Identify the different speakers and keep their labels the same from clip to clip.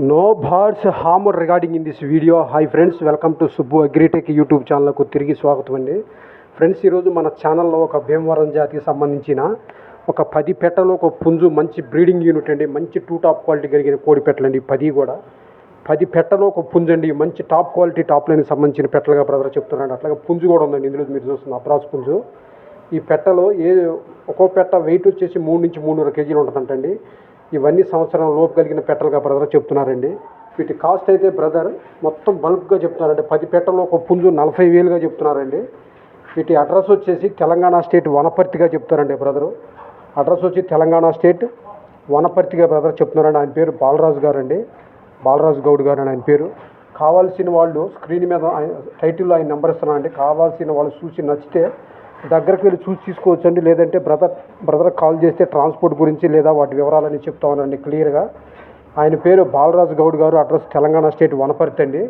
Speaker 1: No bards ham regarding in this video hi friends welcome to Subbu agritech YouTube ఛానల్కు తిరిగి స్వాగతం అండి. Friends ఈరోజు మన ఛానల్లో ఒక భీమవరం జాతికి సంబంధించిన ఒక పది పెట్టలు ఒక పుంజు మంచి బ్రీడింగ్ యూనిట్ అండి. మంచి టూ టాప్ క్వాలిటీ కలిగిన కోడి పెట్టలండి పది కూడా. పది పెట్టలు ఒక పుంజు అండి. మంచి టాప్ క్వాలిటీ టాప్ లైన్కి సంబంధించిన పెట్టలుగా బ్రదర్ చెప్తున్నాడు. అట్లాగే పుంజు కూడా ఉందండి. ఇందులో మీరు చూస్తున్న అప్రాస్ పుంజు. ఈ పెట్టలో ఏ ఒక్కో పెట్ట వెయిట్ వచ్చేసి మూడు నుంచి మూడున్నర కేజీలు ఉంటుందంటండి. ఇవన్నీ సంవత్సరం లోపు కలిగిన పెట్టలుగా బ్రదర్ చెప్తున్నారండి. వీటి కాస్ట్ అయితే బ్రదర్ మొత్తం బల్క్గా చెప్తున్నారండి. పది పెట్టలు ఒక పుంజు నలభై వేలుగా చెప్తున్నారండి. వీటి అడ్రస్ వచ్చేసి తెలంగాణ స్టేట్ వనపర్తిగా చెప్తారండి బ్రదరు. అడ్రస్ వచ్చి తెలంగాణ స్టేట్ వనపర్తిగా బ్రదర్ చెప్తున్నారండి. ఆయన పేరు బాలరాజు గారండి. బాలరాజు గౌడ్ గారు ఆయన పేరు. కావాల్సిన వాళ్ళు స్క్రీన్ మీద ఆయన టైటిల్లో ఆయన నెంబర్ ఇస్తున్నానండి కావాల్సిన వాళ్ళు చూసి నచ్చితే దగ్గరికి వెళ్ళి చూసి తీసుకోవచ్చండి. లేదంటే బ్రదర్ బ్రదర్ కాల్ చేస్తే ట్రాన్స్పోర్ట్ గురించి లేదా వాటి వివరాలని చెప్తామనండి క్లియర్గా. ఆయన పేరు బాలరాజు గౌడ్ గారు అడ్రస్ తెలంగాణ స్టేట్ వనపర్తి అండి.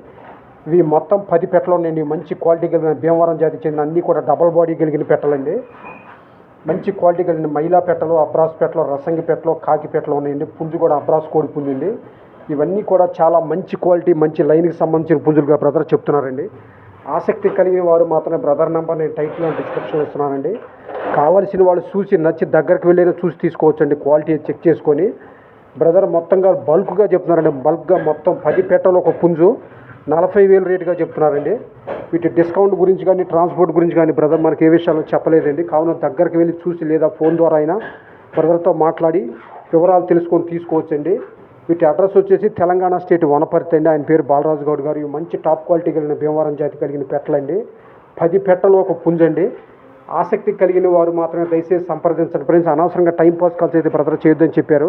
Speaker 1: ఇవి మొత్తం పది పెట్టలు ఉన్నాయండి. మంచి క్వాలిటీ కలిగిన భీమవరం జాతికి చెందిన అన్నీ కూడా డబల్ బాడీ కలిగిన పెట్టలండి. మంచి క్వాలిటీ కలిగిన మైలా పెట్టలు అబ్రాస్ పెట్టలు రసంగి పెట్టలు కాకి పెట్టలు ఉన్నాయండి. పుంజు కూడా అబ్రాస్ కోడి పుంజు అండి. ఇవన్నీ కూడా చాలా మంచి క్వాలిటీ మంచి లైన్కి సంబంధించిన పుంజులుగా బ్రదర్ చెప్తున్నారండి. ఆసక్తి కలిగిన వారు మాత్రమే బ్రదర్ నెంబర్ నేను టైట్లో డిస్క్రిప్షన్ ఇస్తున్నానండి. కావలసిన వాళ్ళు చూసి నచ్చి దగ్గరికి వెళ్ళినా చూసి తీసుకోవచ్చండి. క్వాలిటీ చెక్ చేసుకొని. బ్రదర్ మొత్తంగా బల్క్గా చెప్తున్నారండి. బల్క్గా మొత్తం పది పెట్టలు ఒక పుంజు నలభై వేలు రేటుగా చెప్తున్నారండి. వీటి డిస్కౌంట్ గురించి కానీ ట్రాన్స్పోర్ట్ గురించి కానీ బ్రదర్ మనకి ఏ విషయాలు చెప్పలేదండి. కావున దగ్గరికి వెళ్ళి చూసి లేదా ఫోన్ ద్వారా అయినా బ్రదర్తో మాట్లాడి వివరాలు తెలుసుకొని తీసుకోవచ్చండి. వీటి అడ్రస్ వచ్చేసి తెలంగాణ స్టేట్ వనపర్తి అండి. ఆయన పేరు బాలరాజు గౌడ్ గారు. మంచి టాప్ క్వాలిటీ కలిగిన భీమవరం జాతి కలిగిన పెట్టలండి పది పెట్టలు ఒక పుంజండి ఆసక్తి కలిగిన వారు మాత్రమే దయచేసి సంప్రదించండి ఫ్రెండ్స్. అనవసరంగా టైం పాస్ కాల్స్ అయితే బ్రదర్ చేయొద్దని చెప్పారు.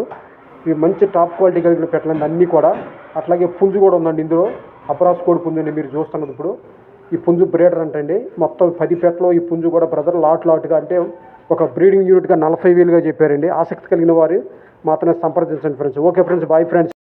Speaker 1: ఇవి మంచి టాప్ క్వాలిటీ కలిగిన పెట్టలండి అన్నీ కూడా. అట్లాగే పుంజు కూడా ఉందండి ఇందులో. అపరాస్ కోడి పుంజండి మీరు చూస్తున్నది ఇప్పుడు. ఈ పుంజు బ్రీడర్ అంటండి. మొత్తం పది పెట్టలో ఈ పుంజు కూడా బ్రదర్ లాట్ లాట్గా అంటే ఒక బ్రీడింగ్ యూనిట్గా నలభై వేలుగా చెప్పారండి. ఆసక్తి కలిగిన వారు మాత్రమే సంప్రదించండి friends okay friends bye friends